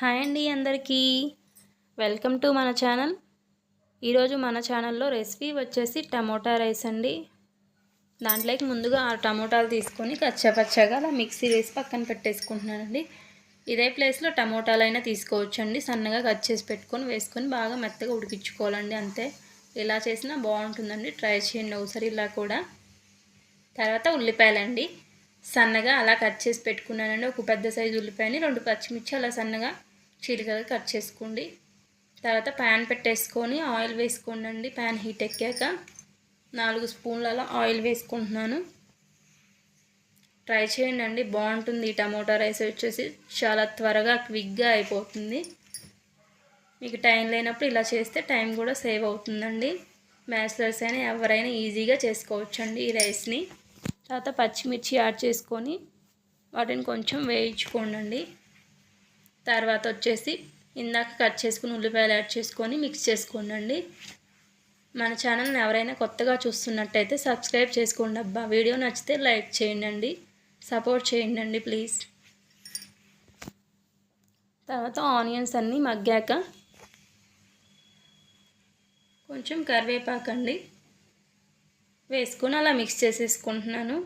Hi అండి అందరికీ. Welcome to మన ఛానల్. ఈరోజు మన ఛానల్లో రెసిపీ వచ్చేసి టమోటా రైస్ అండి. దాంట్లోకి ముందుగా ఆ టమోటాలు తీసుకొని కచ్చపచ్చగా అలా మిక్సీ వేసి పక్కన పెట్టేసుకుంటున్నానండి. ఇదే ప్లేస్లో టమోటాలైనా తీసుకోవచ్చండి. సన్నగా కట్ చేసి పెట్టుకొని వేసుకొని బాగా మెత్తగా ఉడికించుకోవాలండి అంతే. ఇలా చేసినా బాగుంటుందండి. ట్రై చేయండి ఒకసారి ఇలా కూడా. తర్వాత ఉల్లిపాయలండి. సన్నగా అలా కట్ చేసి పెట్టుకున్నానండి. ఒక పెద్ద సైజు ఉల్లిపాయని రెండు పచ్చిమిర్చి అలా సన్నగా చీలికగా కట్ చేసుకోండి. తర్వాత ప్యాన్ పెట్టేసుకొని ఆయిల్ వేసుకోండి ప్యాన్ హీట్ ఎక్కాక నాలుగు స్పూన్లలో ఆయిల్ వేసుకుంటున్నాను. ట్రై చేయండి అండి బాగుంటుంది. ఈ టమోటా రైస్ వచ్చేసి చాలా త్వరగా క్విక్గా అయిపోతుంది. మీకు టైం లేనప్పుడు ఇలా చేస్తే టైం కూడా సేవ్ అవుతుందండి. బ్యాచిలర్స్ అయినా ఎవరైనా ఈజీగా చేసుకోవచ్చండి ఈ రైస్ని. తర్వాత పచ్చిమిర్చి యాడ్ చేసుకొని వాటిని కొంచెం వేయించుకోండి తర్వాత వచ్చేసి ఇందాక కట్ చేసుకుని ఉల్లిపాయలు యాడ్ చేసుకొని మిక్స్ చేసుకోండి మన ఛానల్ని ఎవరైనా కొత్తగా చూస్తున్నట్టయితే సబ్స్క్రైబ్ చేసుకోండి అబ్బా. వీడియో నచ్చితే లైక్ చేయండి సపోర్ట్ చేయండి ప్లీజ్. తర్వాత ఆనియన్స్ అన్నీ మగ్గాక కొంచెం కరివేపాకండి వేసుకొని అలా మిక్స్ చేసేసుకుంటున్నాను.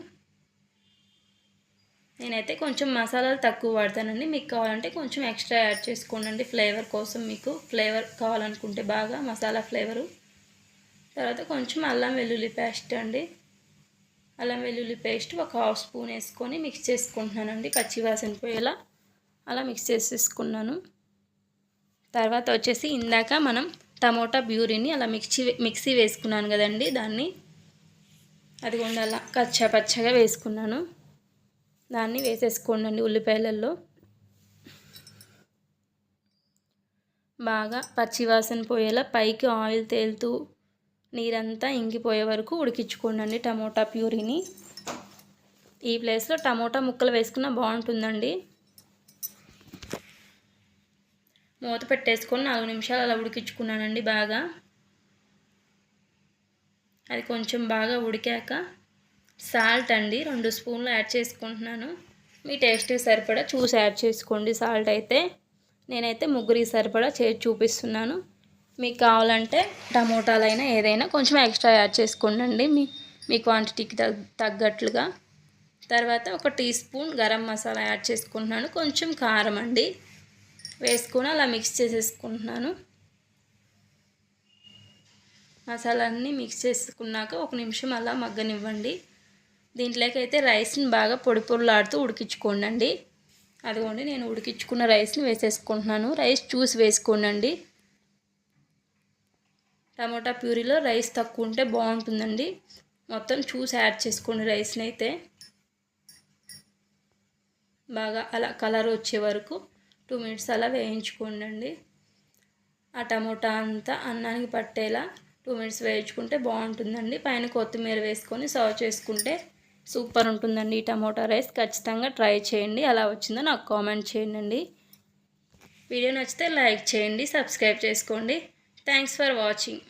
నేనైతే కొంచెం మసాలాలు తక్కువ వాడతానండి. మీకు కావాలంటే కొంచెం ఎక్స్ట్రా యాడ్ చేసుకోండి ఫ్లేవర్ కోసం మీకు ఫ్లేవర్ కావాలనుకుంటే బాగా మసాలా ఫ్లేవరు. తర్వాత కొంచెం అల్లం వెల్లుల్లి పేస్ట్ అండి. అల్లం వెల్లుల్లి పేస్ట్ ఒక హాఫ్ స్పూన్ వేసుకొని మిక్స్ చేసుకుంటున్నానండి. పచ్చివాసన పోయేలా అలా మిక్స్ చేసేసుకున్నాను. తర్వాత వచ్చేసి ఇందాక మనం టమోటా బ్యూరీని అలా మిక్సీ మిక్సీ వేసుకున్నాను కదండి. దాన్ని అది అలా కచ్చా పచ్చగా వేసుకున్నాను. దాన్ని వేసేసుకోండి ఉల్లిపాయలలో బాగా పచ్చివాసన పోయేలా పైకి ఆయిల్ తేలుతూ నీరంతా ఇంకిపోయే వరకు ఉడికించుకోండి టమోటా ప్యూరీని. ఈ ప్లేస్లో టమోటా ముక్కలు వేసుకున్న బాగుంటుందండి. మూత పెట్టేసుకొని నాలుగు నిమిషాలు అలా ఉడికించుకున్నానండి బాగా. అది కొంచెం బాగా ఉడికాక సాల్ట్ అండి. రెండు స్పూన్లు యాడ్ చేసుకుంటున్నాను. మీ టేస్ట్కి సరిపడా చూసి యాడ్ చేసుకోండి సాల్ట్ అయితే. నేనైతే ముగ్గురికి సరిపడా చేసి చూపిస్తున్నాను. మీకు కావాలంటే టమోటాలైనా ఏదైనా కొంచెం ఎక్స్ట్రా యాడ్ చేసుకోండి మీ మీ క్వాంటిటీకి తగ్గట్లుగా. తర్వాత ఒక tea spoon garam masala add చేసుకుంటున్నాను. కొంచెం కారం అండి. వేసుకొని అలా మిక్స్ చేసేసుకుంటున్నాను. మసాలాన్ని మిక్స్ చేసుకున్నాక ఒక నిమిషం అలా మగ్గనివ్వండి. దీంట్లోకి అయితే రైస్ని బాగా పొడి పొడిలాడుతూ ఉడికించుకోండి అదిగోండి నేను ఉడికించుకున్న రైస్ని వేసేసుకుంటున్నాను. రైస్ చూసి వేసుకోండి టమోటా ప్యూరీలో రైస్ తక్కువ ఉంటే బాగుంటుందండి. మొత్తం చూసి యాడ్ చేసుకోండి రైస్ని అయితే. బాగా అలా కలర్ వచ్చే వరకు టూ మినిట్స్ అలా వేయించుకోండి ఆ టమోటా అంతా అన్నానికి పట్టేలా టూ మినిట్స్ వేయించుకుంటే బాగుంటుందండి. పైన కొత్తిమీర వేసుకొని సర్వ్ చేసుకుంటే సూపర్ ఉంటుందండి ఈ టమోటా రైస్. ఖచ్చితంగా ట్రై చేయండి. అలా వచ్చిందో నాకు కామెంట్ చేయండి. వీడియో నచ్చితే లైక్ చేయండి సబ్స్క్రైబ్ చేసుకోండి. Thanks for watching.